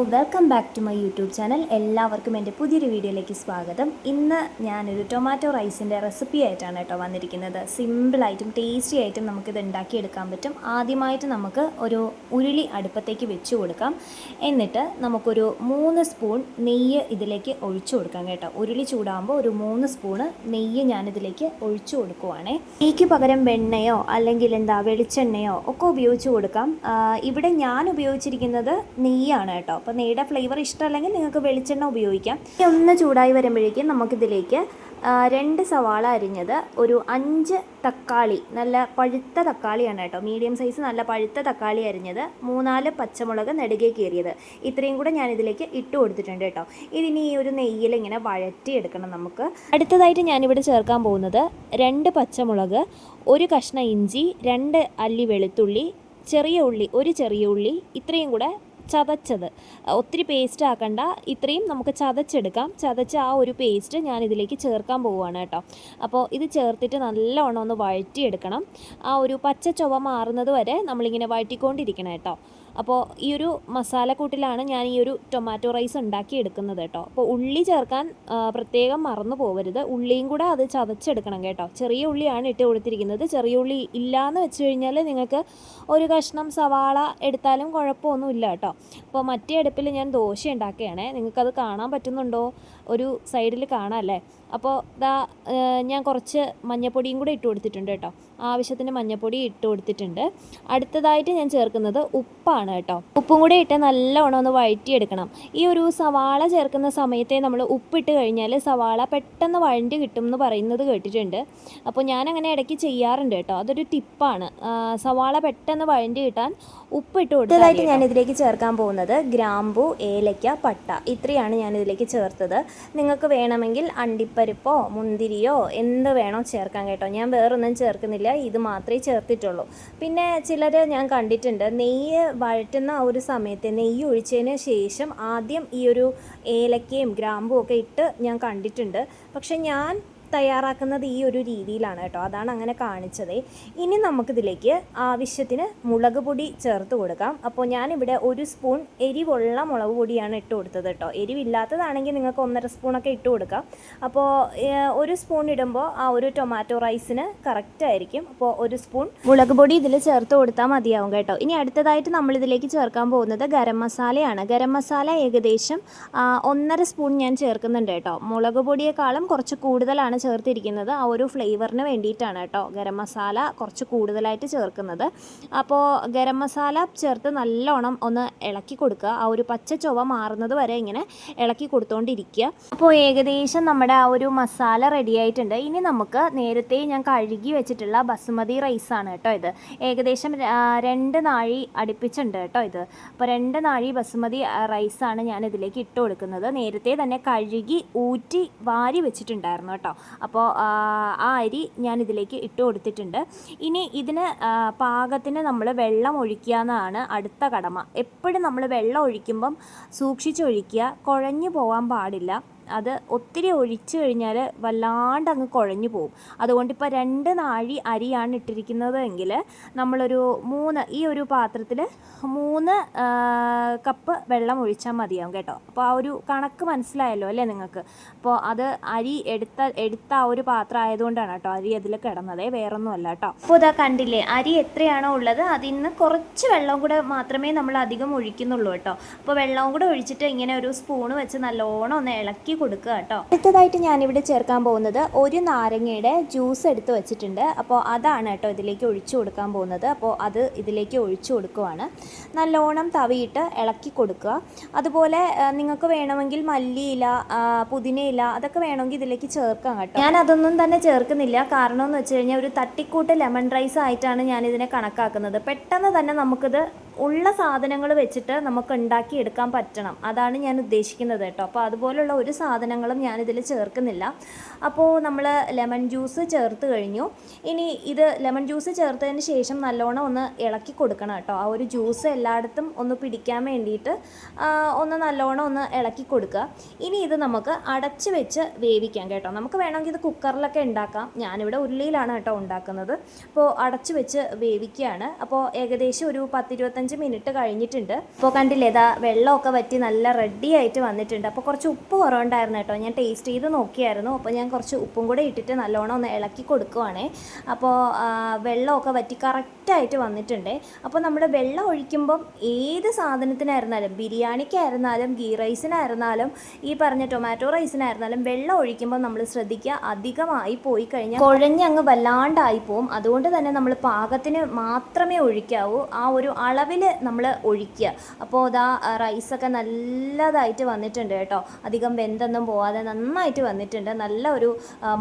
Welcome back to my YouTube channel എല്ലാവർക്കും എന്റെ പുതിയൊരു വീഡിയോയിലേക്ക് സ്വാഗതം. ഇന്ന് ഞാനൊരു ടൊമാറ്റോ റൈസിന്റെ റെസിപ്പി ആയിട്ടാണ് കേട്ടോ വന്നിരിക്കുന്നത്. സിമ്പിളായിട്ടും ടേസ്റ്റി ആയിട്ടും നമുക്കിത് ഉണ്ടാക്കിയെടുക്കാൻ പറ്റും. ആദ്യമായിട്ട് നമുക്ക് ഒരു ഉരുളി അടുപ്പത്തേക്ക് വെച്ച് കൊടുക്കാം. എന്നിട്ട് നമുക്കൊരു മൂന്ന് സ്പൂൺ നെയ്യ് ഇതിലേക്ക് ഒഴിച്ചു കൊടുക്കാം കേട്ടോ. ഉരുളി ചൂടാകുമ്പോൾ ഒരു മൂന്ന് സ്പൂണ് നെയ്യ് ഞാനിതിലേക്ക് ഒഴിച്ചു കൊടുക്കുവാണേ. നെയ്ക്ക് പകരം വെണ്ണയോ അല്ലെങ്കിൽ എന്താ വെളിച്ചെണ്ണയോ ഒക്കെ ഉപയോഗിച്ച് കൊടുക്കാം. ഇവിടെ ഞാൻ ഉപയോഗിച്ചിരിക്കുന്നത് നെയ്യാണ് കേട്ടോ. അപ്പോൾ നെയ്യുടെ ഫ്ലേവർ ഇഷ്ടമല്ലെങ്കിൽ നിങ്ങൾക്ക് വെളിച്ചെണ്ണ ഉപയോഗിക്കാം. ഒന്ന് ചൂടായി വരുമ്പോഴേക്കും നമുക്കിതിലേക്ക് രണ്ട് സവാള അരിഞ്ഞത് ഒരു അഞ്ച് തക്കാളി നല്ല പഴുത്ത തക്കാളിയാണ് കേട്ടോ. മീഡിയം സൈസ് നല്ല പഴുത്ത തക്കാളി അരിഞ്ഞത് മൂന്നാൽ പച്ചമുളക് നെടുകെ കീറിയത് ഇത്രയും കൂടെ ഞാനിതിലേക്ക് ഇട്ട് കൊടുത്തിട്ടുണ്ട് കേട്ടോ. ഇതിനി ഈ ഒരു നെയ്യിൽ ഇങ്ങനെ വഴറ്റിയെടുക്കണം നമുക്ക്. അടുത്തതായിട്ട് ഞാനിവിടെ ചേർക്കാൻ പോകുന്നത് രണ്ട് പച്ചമുളക് ഒരു കഷ്ണം ഇഞ്ചി രണ്ട് അല്ലി വെളുത്തുള്ളി ചെറിയ ഉള്ളി ഒരു ചെറിയ ഉള്ളി ഇത്രയും കൂടെ ചതച്ചത്. ഒത്തിരി പേസ്റ്റ് ആക്കണ്ട. ഇത്രയും നമുക്ക് ചതച്ചെടുക്കാം. ചതച്ച ആ ഒരു പേസ്റ്റ് ഞാൻ ഇതിലേക്ക് ചേർക്കാൻ പോവുകയാണ് കേട്ടോ. അപ്പോൾ ഇത് ചേർത്തിട്ട് നല്ലവണ്ണം ഒന്ന് വഴറ്റിയെടുക്കണം. ആ ഒരു പച്ച ചുവ മാറുന്നത് വരെ നമ്മളിങ്ങനെ വഴറ്റിക്കൊണ്ടിരിക്കണം കേട്ടോ. അപ്പോൾ ഈ ഒരു മസാലക്കൂട്ടിലാണ് ഞാൻ ഈ ഒരു ടൊമാറ്റോ റൈസ് ഉണ്ടാക്കി എടുക്കുന്നത് കേട്ടോ. അപ്പോൾ ഉള്ളി ചേർക്കാൻ പ്രത്യേകം മറന്നു പോകരുത്. ഉള്ളിയും കൂടെ അത് ചതച്ചെടുക്കണം കേട്ടോ. ചെറിയ ഉള്ളിയാണ് ഇട്ട് കൊടുത്തിരിക്കുന്നത്. ചെറിയ ഉള്ളി ഇല്ലയെന്ന് വെച്ച് കഴിഞ്ഞാൽ നിങ്ങൾക്ക് ഒരു കഷ്ണം സവാള എടുത്താലും കുഴപ്പമൊന്നുമില്ല കേട്ടോ. അപ്പോൾ മറ്റേ അടുപ്പിൽ ഞാൻ ദോശ ഉണ്ടാക്കുകയാണേ. നിങ്ങൾക്കത് കാണാൻ പറ്റുന്നുണ്ടോ? ഒരു സൈഡിൽ കാണാം അല്ലേ? അപ്പോൾ ദാ ഞാൻ കുറച്ച് മഞ്ഞപ്പൊടിയും കൂടെ ഇട്ട് കൊടുത്തിട്ടുണ്ട് കേട്ടോ. ആവശ്യത്തിന് മഞ്ഞപ്പൊടി ഇട്ട് കൊടുത്തിട്ടുണ്ട്. അടുത്തതായിട്ട് ഞാൻ ചേർക്കുന്നത് ഉപ്പാണ് കേട്ടോ. ഉപ്പും കൂടെ ഇട്ട് നല്ലവണ്ണം ഒന്ന് വഴറ്റിയെടുക്കണം. ഈ ഒരു സവാള ചേർക്കുന്ന സമയത്തെ നമ്മൾ ഉപ്പിട്ട് കഴിഞ്ഞാൽ സവാള പെട്ടെന്ന് വഴണ്ടി കിട്ടും എന്ന് പറയുന്നത് കേട്ടിട്ടുണ്ട്. അപ്പോൾ ഞാൻ അങ്ങനെ ഇടയ്ക്ക് ചെയ്യാറുണ്ട് കേട്ടോ. അതൊരു ടിപ്പാണ്. സവാള പെട്ടെന്ന് വഴണ്ടി കിട്ടാൻ ഉപ്പിട്ട് കൊടുത്തതായിട്ട് ഞാൻ ഇതിലേക്ക് ചേർക്കാൻ പോകുന്നത് ഗ്രാമ്പു ഏലയ്ക്ക പട്ട. ഇത്രയാണ് ഞാൻ ഇതിലേക്ക് ചേർത്തത്. നിങ്ങൾക്ക് വേണമെങ്കിൽ അണ്ടിപ്പരിപ്പോ മുന്തിരിയോ എന്ത് വേണോ ചേർക്കാൻ കേട്ടോ. ഞാൻ വേറൊന്നും ചേർക്കുന്നില്ല. ഇത് മാത്രമേ ചേർത്തിട്ടുള്ളൂ. പിന്നെ ചിലർ ഞാൻ കണ്ടിട്ടുണ്ട് നെയ്യ് വഴറ്റുന്ന ആ ഒരു സമയത്ത് നെയ്യ് ഒഴിച്ചതിന് ശേഷം ആദ്യം ഈ ഒരു ഏലക്കയും ഗ്രാമ്പും ഒക്കെ ഇട്ട് ഞാൻ കണ്ടിട്ടുണ്ട്. പക്ഷെ ഞാൻ തയ്യാറാക്കുന്നത് ഈ ഒരു രീതിയിലാണ് കേട്ടോ. അതാണ് അങ്ങനെ കാണിച്ചത്. ഇനി നമുക്കിതിലേക്ക് ആവശ്യത്തിന് മുളക് പൊടി ചേർത്ത് കൊടുക്കാം. അപ്പോൾ ഞാനിവിടെ ഒരു സ്പൂൺ എരിവുള്ള മുളക് പൊടിയാണ് ഇട്ട് കൊടുത്തത് കേട്ടോ. എരിവില്ലാത്തതാണെങ്കിൽ നിങ്ങൾക്ക് ഒന്നര സ്പൂണൊക്കെ ഇട്ട് കൊടുക്കാം. അപ്പോൾ ഒരു സ്പൂൺ ഇടുമ്പോൾ ആ ഒരു ടൊമാറ്റോ റൈസിന് കറക്റ്റ് ആയിരിക്കും. അപ്പോൾ ഒരു സ്പൂൺ മുളക് പൊടി ഇതിൽ ചേർത്ത് കൊടുത്താൽ മതിയാവും കേട്ടോ. ഇനി അടുത്തതായിട്ട് നമ്മൾ ഇതിലേക്ക് ചേർക്കാൻ പോകുന്നത് ഗരം മസാലയാണ്. ഗരം മസാല ഏകദേശം ഒന്നര സ്പൂൺ ഞാൻ ചേർക്കുന്നുണ്ട് കേട്ടോ. മുളക് പൊടിയേക്കാളും കുറച്ച് കൂടുതലാണ് ചേർത്തിരിക്കുന്നത് ആ ഒരു ഫ്ലേവറിന് വേണ്ടിയിട്ടാണ് കേട്ടോ. ഗരം മസാല കുറച്ച് കൂടുതലായിട്ട് ചേർക്കുന്നത്. അപ്പോൾ ഗരം മസാല ചേർത്ത് നല്ലോണം ഒന്ന് ഇളക്കി കൊടുക്കുക. ആ ഒരു പച്ച ചുവ മാറുന്നത് വരെ ഇങ്ങനെ ഇളക്കി കൊടുത്തുകൊണ്ടിരിക്കുക അപ്പോൾ ഏകദേശം നമ്മുടെ ആ ഒരു മസാല റെഡി ആയിട്ടുണ്ട്. ഇനി നമുക്ക് നേരത്തെ ഞാൻ കഴുകി വെച്ചിട്ടുള്ള ബസുമതി റൈസാണ് കേട്ടോ ഇത്. ഏകദേശം രണ്ട് നാഴി അടുപ്പിച്ചുണ്ട് കേട്ടോ ഇത്. അപ്പോൾ രണ്ട് നാഴി ബസുമതി റൈസാണ് ഞാൻ ഇതിലേക്ക് ഇട്ട് കൊടുക്കുന്നത്. നേരത്തെ തന്നെ കഴുകി ഊറ്റി വാരി വെച്ചിട്ടുണ്ടായിരുന്നു കേട്ടോ. അപ്പോൾ ആ അരി ഞാൻ ഇതിലേക്ക് ഇട്ട് കൊടുത്തിട്ടുണ്ട്. ഇനി ഇതിന് പാകത്തിന് നമ്മൾ വെള്ളം ഒഴിക്കുക എന്നതാണ് അടുത്ത കടമ. എപ്പോഴും നമ്മൾ വെള്ളം ഒഴിക്കുമ്പം സൂക്ഷിച്ചൊഴിക്കുക കുഴഞ്ഞു പോകാൻ പാടില്ല. അത് ഒത്തിരി ഒഴിച്ചു കഴിഞ്ഞാൽ വല്ലാണ്ട് അങ്ങ് കുഴഞ്ഞു പോകും അതുകൊണ്ട് ഇപ്പോൾ രണ്ട് നാഴി അരിയാണ് ഇട്ടിരിക്കുന്നത് എങ്കിൽ നമ്മളൊരു മൂന്ന് ഈ ഒരു പാത്രത്തിൽ മൂന്ന് കപ്പ് വെള്ളം ഒഴിച്ചാൽ മതിയാവും കേട്ടോ. അപ്പോൾ ആ ഒരു കണക്ക് മനസ്സിലായല്ലോ അല്ലേ നിങ്ങൾക്ക്? അപ്പോൾ അത് അരി എടുത്ത എടുത്ത ആ ഒരു പാത്രം ആയതുകൊണ്ടാണ് കേട്ടോ അരി അതിൽ കിടന്നത്. വേറൊന്നും അല്ല കേട്ടോ. അപ്പോൾ ഇതാ കണ്ടില്ലേ അരി എത്രയാണോ ഉള്ളത് അതിൽ നിന്ന് കുറച്ച് വെള്ളം കൂടെ മാത്രമേ നമ്മൾ അധികം ഒഴിക്കുന്നുള്ളൂ കേട്ടോ. അപ്പോൾ വെള്ളവും കൂടെ ഒഴിച്ചിട്ട് ഇങ്ങനെ ഒരു സ്പൂൺ വെച്ച് നല്ലോണം ഒന്ന് ഇളക്കി കൊടുക്കുക കേട്ടോ. അടുത്തതായിട്ട് ഞാനിവിടെ ചേർക്കാൻ പോകുന്നത് ഒരു നാരങ്ങയുടെ ജ്യൂസ് എടുത്ത് വെച്ചിട്ടുണ്ട്. അപ്പോൾ അതാണ് കേട്ടോ ഇതിലേക്ക് ഒഴിച്ചു കൊടുക്കാൻ പോകുന്നത്. അപ്പോൾ അത് ഇതിലേക്ക് ഒഴിച്ചു കൊടുക്കുവാണ്. നല്ലോണം തവിയിട്ട് ഇളക്കി കൊടുക്കുക. അതുപോലെ നിങ്ങൾക്ക് വേണമെങ്കിൽ മല്ലിയില പുതിനയില അതൊക്കെ വേണമെങ്കിൽ ഇതിലേക്ക് ചേർക്കാം കേട്ടോ. ഞാൻ അതൊന്നും തന്നെ ചേർക്കുന്നില്ല. കാരണം എന്ന് വെച്ച് കഴിഞ്ഞാൽ ഒരു തട്ടിക്കൂട്ട് ലെമൺ റൈസ് ആയിട്ടാണ് ഞാനിതിനെ കണക്കാക്കുന്നത്. പെട്ടെന്ന് തന്നെ നമുക്കിത് ഉള്ള സാധനങ്ങൾ വെച്ചിട്ട് നമുക്ക് ഉണ്ടാക്കി എടുക്കാൻ പറ്റണം. അതാണ് ഞാൻ ഉദ്ദേശിക്കുന്നത് കേട്ടോ. അപ്പോൾ അതുപോലുള്ള ഒരു സാധനങ്ങളും ഞാനിതിൽ ചേർക്കുന്നില്ല. അപ്പോൾ നമ്മൾ ലെമൺ ജ്യൂസ് ചേർത്ത് കഴിഞ്ഞു. ഇനി ഇത് ലെമൺ ജ്യൂസ് ചേർത്തതിന് ശേഷം നല്ലോണം ഒന്ന് ഇളക്കി കൊടുക്കണം കേട്ടോ. ആ ഒരു ജ്യൂസ് എല്ലായിടത്തും ഒന്ന് പിടിക്കാൻ വേണ്ടിയിട്ട് ഒന്ന് നല്ലോണം ഒന്ന് ഇളക്കി കൊടുക്കുക. ഇനി ഇത് നമുക്ക് അടച്ച് വെച്ച് വേവിക്കാം കേട്ടോ. നമുക്ക് വേണമെങ്കിൽ ഇത് കുക്കറിലൊക്കെ ഉണ്ടാക്കാം. ഞാനിവിടെ ഉരുളിയിലാണ് കേട്ടോ ഉണ്ടാക്കുന്നത്. അപ്പോൾ അടച്ച് വെച്ച് വേവിക്കുകയാണ്. അപ്പോൾ ഏകദേശം ഒരു പത്തിരുപത്തഞ്ച് പതിനഞ്ച് മിനിറ്റ് കഴിഞ്ഞിട്ടുണ്ട്. അപ്പോൾ കണ്ടില്ലേ ഇതാ വെള്ളമൊക്കെ വറ്റി നല്ല റെഡി ആയിട്ട് വന്നിട്ടുണ്ട്. അപ്പോൾ കുറച്ച് ഉപ്പ് കുറവുണ്ടായിരുന്നു കേട്ടോ. ഞാൻ ടേസ്റ്റ് ചെയ്ത് നോക്കിയായിരുന്നു. അപ്പോൾ ഞാൻ കുറച്ച് ഉപ്പും കൂടെ ഇട്ടിട്ട് നല്ലോണം ഒന്ന് ഇളക്കി കൊടുക്കുവാണേ. അപ്പോൾ വെള്ളമൊക്കെ വറ്റി കറക്റ്റായിട്ട് വന്നിട്ടുണ്ട്. അപ്പോൾ നമ്മൾ വെള്ളം ഒഴിക്കുമ്പം ഏത് സാധനത്തിനായിരുന്നാലും ബിരിയാണിക്കായിരുന്നാലും ഗീ റൈസിനായിരുന്നാലും ഈ പറഞ്ഞ ടൊമാറ്റോ റൈസിനായിരുന്നാലും വെള്ളം ഒഴിക്കുമ്പോൾ നമ്മൾ ശ്രദ്ധിക്കുക. അധികമായി പോയി കഴിഞ്ഞാൽ കുഴഞ്ഞങ്ങ് വല്ലാണ്ടായി പോവും. അതുകൊണ്ട് തന്നെ നമ്മൾ പാകത്തിന് മാത്രമേ ഒഴിക്കാവൂ. ആ ഒരു അളവിൽ നമ്മൾ ഒഴിക്കുക. അപ്പോൾ അതാ റൈസൊക്കെ നല്ലതായിട്ട് വന്നിട്ടുണ്ട് കേട്ടോ. അധികം വെന്തൊന്നും പോവാതെ നന്നായിട്ട് വന്നിട്ടുണ്ട്. നല്ല ഒരു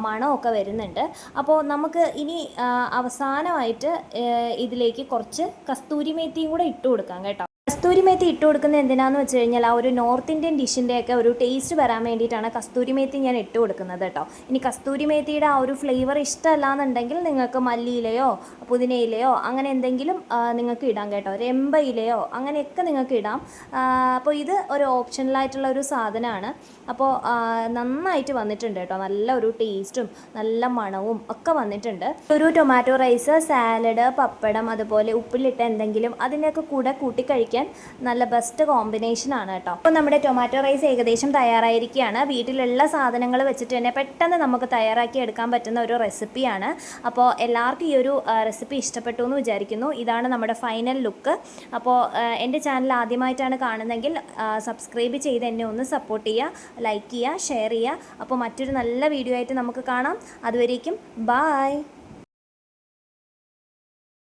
മണമൊക്കെ വരുന്നുണ്ട്. അപ്പോൾ നമുക്ക് ഇനി അവസാനമായിട്ട് ഇതിലേക്ക് കുറച്ച് കസ്തൂരി മേത്തിയും കൂടെ ഇട്ട് കൊടുക്കാം കേട്ടോ. കസ്തൂരി മേത്തി ഇട്ട് കൊടുക്കുന്നത് എന്തിനാന്ന് വെച്ച് കഴിഞ്ഞാൽ ആ ഒരു നോർത്ത് ഇന്ത്യൻ ഡിഷിന്റെ ഒക്കെ ഒരു ടേസ്റ്റ് വരാൻ വേണ്ടിയിട്ടാണ് കസ്തൂരി മേത്തി ഞാൻ ഇട്ട് കൊടുക്കുന്നത് കേട്ടോ. ഇനി കസ്തൂരി മേത്തിയുടെ ആ ഒരു ഫ്ലേവർ ഇഷ്ടമല്ല എന്നുണ്ടെങ്കിൽ നിങ്ങൾക്ക് മല്ലിയിലയോ പുതിനയിലയോ അങ്ങനെ എന്തെങ്കിലും നിങ്ങൾക്ക് ഇടാം കേട്ടോ. രമ്പയിലയോ അങ്ങനെയൊക്കെ നിങ്ങൾക്ക് ഇടാം. അപ്പോൾ ഇത് ഒരു ഓപ്ഷണലായിട്ടുള്ള ഒരു സാധനമാണ്. അപ്പോൾ നന്നായിട്ട് വന്നിട്ടുണ്ട് കേട്ടോ. നല്ല ഒരു ടേസ്റ്റും നല്ല മണവും ഒക്കെ വന്നിട്ടുണ്ട്. ഒരു ടൊമാറ്റോ റൈസ് സാലഡ് പപ്പടം അതുപോലെ ഉപ്പിലിട്ട എന്തെങ്കിലും അതിന്റെയൊക്കെ കൂടെ കൂട്ടി കഴിക്കാൻ നല്ല ബെസ്റ്റ് കോമ്പിനേഷൻ ആണ് കേട്ടോ. അപ്പോൾ നമ്മുടെ ടൊമാറ്റോ റൈസ് ഏകദേശം തയ്യാറായിരിക്കുകയാണ്. വീട്ടിലുള്ള സാധനങ്ങൾ വെച്ചിട്ട് തന്നെ പെട്ടെന്ന് നമുക്ക് തയ്യാറാക്കി എടുക്കാൻ പറ്റുന്ന ഒരു റെസിപ്പിയാണ് അപ്പോൾ എല്ലാവർക്കും ഈ ഒരു റെസിപ്പി ഇഷ്ടപ്പെട്ടു എന്ന് വിചാരിക്കുന്നു. ഇതാണ് നമ്മുടെ ഫൈനൽ ലുക്ക് അപ്പോൾ എന്റെ ചാനൽ ആദ്യമായിട്ടാണ് കാണുന്നതെങ്കിൽ സബ്സ്ക്രൈബ് ചെയ്ത് എന്നെ ഒന്ന് സപ്പോർട്ട് ചെയ്യുക ലൈക്ക് ചെയ്യുക ഷെയർ ചെയ്യുക. അപ്പോൾ മറ്റൊരു നല്ല വീഡിയോ ആയിട്ട് നമുക്ക് കാണാം. അതുവരേക്കും ബായ്